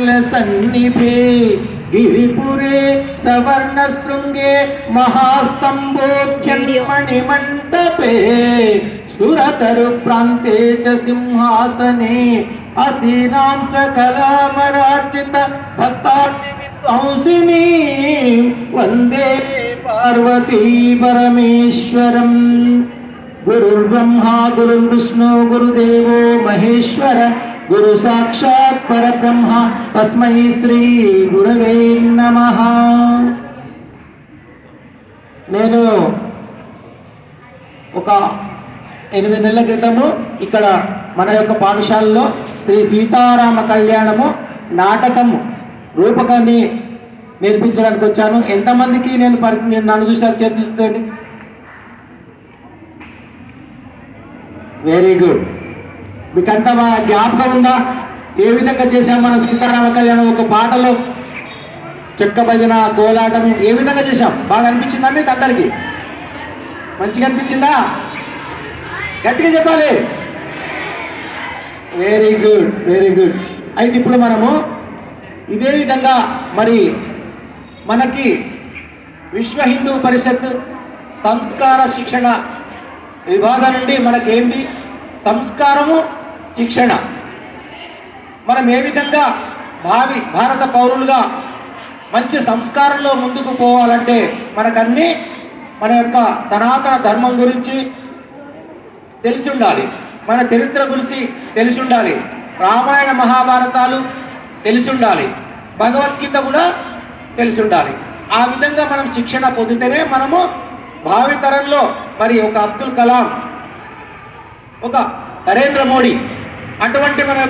सन्निभे गिरिपुरे सवर्णशृङ्गे खलिमणिमण्टपे सुरतरुप्रान्ते च सिंहासने असीनां सकलामरार्चित कलामरार्जित भक्तांसिनी वन्दे पार्वती परमेश्वरम्। गुरुर्ब्रह्मा गुरुर्विष्णु गुरुदेवो महेश्वर। గురు సాక్షాత్ పరబ్రహ్మ. తస్మై శ్రీ గురవే నమ. నేను ఒక ఎనిమిది నెలల క్రితము ఇక్కడ మన యొక్క పాఠశాలలో శ్రీ సీతారామ కళ్యాణము నాటకము రూపకాన్ని నేర్పించడానికి వచ్చాను. ఎంతమందికి నేను పరి నేను నన్ను చూసారు చేతిస్తోండి వెరీ గుడ్ మీకంతా జ్ఞాపకం ఉందా? ఏ విధంగా చేశాం మనం సీతారామ కళ్యాణం ఒక పాటలో? చెక్క భజన కోలాటం ఏ విధంగా చేశాం? బాగా అనిపించిందా మీకు అందరికి? మంచిగా అనిపించిందా? గట్టిగా చెప్పాలి. వెరీ గుడ్ వెరీ గుడ్ అయితే ఇప్పుడు మనము ఇదే విధంగా మరి మనకి విశ్వ హిందూ పరిషత్ సంస్కార శిక్షణ విభాగం నుండి మనకేంది? సంస్కారము శిక్షణ. మనం ఏ విధంగా భావి భారత పౌరులుగా మంచి సంస్కారంలో ముందుకు పోవాలంటే మనకన్నీ మన యొక్క సనాతన ధర్మం గురించి తెలిసి ఉండాలి మన చరిత్ర గురించి తెలిసి ఉండాలి రామాయణ మహాభారతాలు తెలిసి ఉండాలి భగవద్గీత కూడా తెలిసి ఉండాలి ఆ విధంగా మనం శిక్షణ పొందితేనే మనము భావితరంలో మరి ఒక అబ్దుల్ కలాం ఒక నరేంద్ర మోడీ అటువంటి మన